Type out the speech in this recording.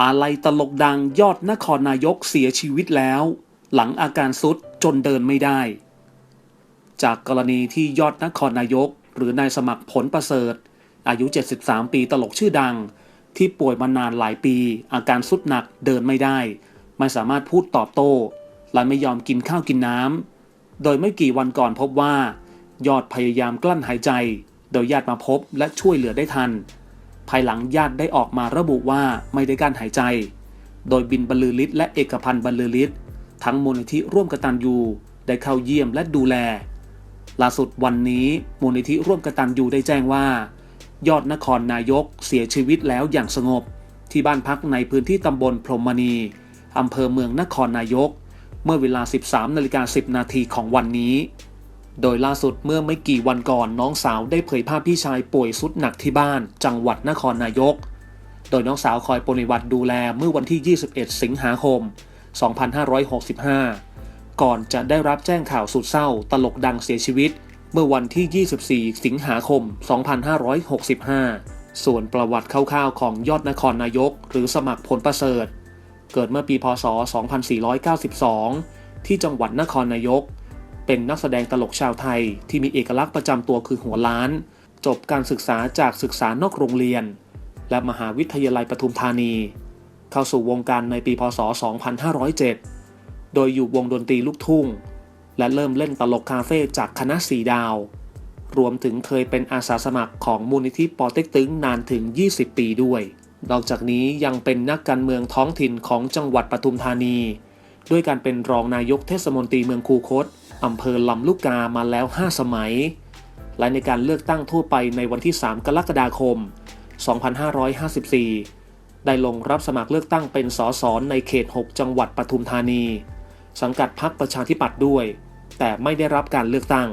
อาลัยตลกดังยอดนครนายกเสียชีวิตแล้ว หลังอาการสุดจนเดินไม่ได้ จากกรณีที่ยอดนครนายก หรือนายสมัครผลประเสริฐ อายุ 73 ปีตลกชื่อดัง ที่ป่วยมานานหลายปี อาการสุดหนักเดินไม่ได้ ไม่สามารถพูดตอบโต้ และไม่ยอมกินข้าวกินน้ำโดยไม่กี่วันก่อนพบว่า ยอดพยายามกลั้นหายใจ โดยญาติมาพบและช่วยเหลือได้ทัน ภายหลังญาติได้ออกมาระบุว่าไม่ได้การหายใจ โดยบินบรรลือฤทธิ์และเอกพันธ์บรรลือฤทธิ์ทั้งมูลนิธิร่วมกตันยูได้เข้าเยี่ยมและดูแล ล่าสุดวันนี้มูลนิธิร่วมกตันยูได้แจ้งว่า ยอดนครนายกเสียชีวิตแล้วอย่างสงบ ที่บ้านพักในพื้นที่ตำบลพรหมณีอำเภอเมืองนครนายก เมื่อเวลา 13นาฬิกา10 นาทีของวันนี้ โดยล่าสุดเมื่อไม่กี่วันก่อนน้องสาวได้เผยภาพพี่ชายป่วยสุดหนักที่บ้าน จังหวัดนครนายก โดยน้องสาวคอยปฏิบัติดูแลเมื่อวันที่ 21 สิงหาคม 2565 ก่อนจะได้รับแจ้งข่าวสุดเศร้า ตลกดังเสียชีวิต เมื่อวันที่ 24 สิงหาคม 2565 ส่วนประวัติคร่าวๆของยอดนครนายก หรือสมัครผลประเสริฐ เกิดเมื่อปีพศ 2492 ที่จังหวัดนครนายก เป็นนักแสดงตลกชาวไทย ที่มีเอกลักษณ์ประจำตัวคือหัวล้าน จบการศึกษาจากศึกษานอกโรงเรียน และมหาวิทยาลัยปทุมธานี เข้าสู่วงการในปีพศ 2507 โดยอยู่วงดนตรีลูกทุ่ง และเริ่มเล่นตลกคาเฟ่จากคณะสีดาว รวมถึงเคยเป็นอาสาสมัครของมูลนิธิปอเต็กตึงนานถึง 20 ปีด้วยนอกจากนี้ยังเป็นนักการเมืองท้องถิ่นของจังหวัดปทุมธานี ด้วยการเป็นรองนายกเทศมนตรีเมืองคูคต อำเภอลำลูกกามาแล้ว 5 สมัย และในการเลือกตั้งทั่วไปในวันที่ 3 กรกฎาคม 2554 ได้ลงรับสมัครเลือกตั้งเป็นสสในเขต 6 จังหวัดปทุมธานี สังกัดพรรคประชาธิปัตย์ด้วย แต่ไม่ได้รับการเลือกตั้ง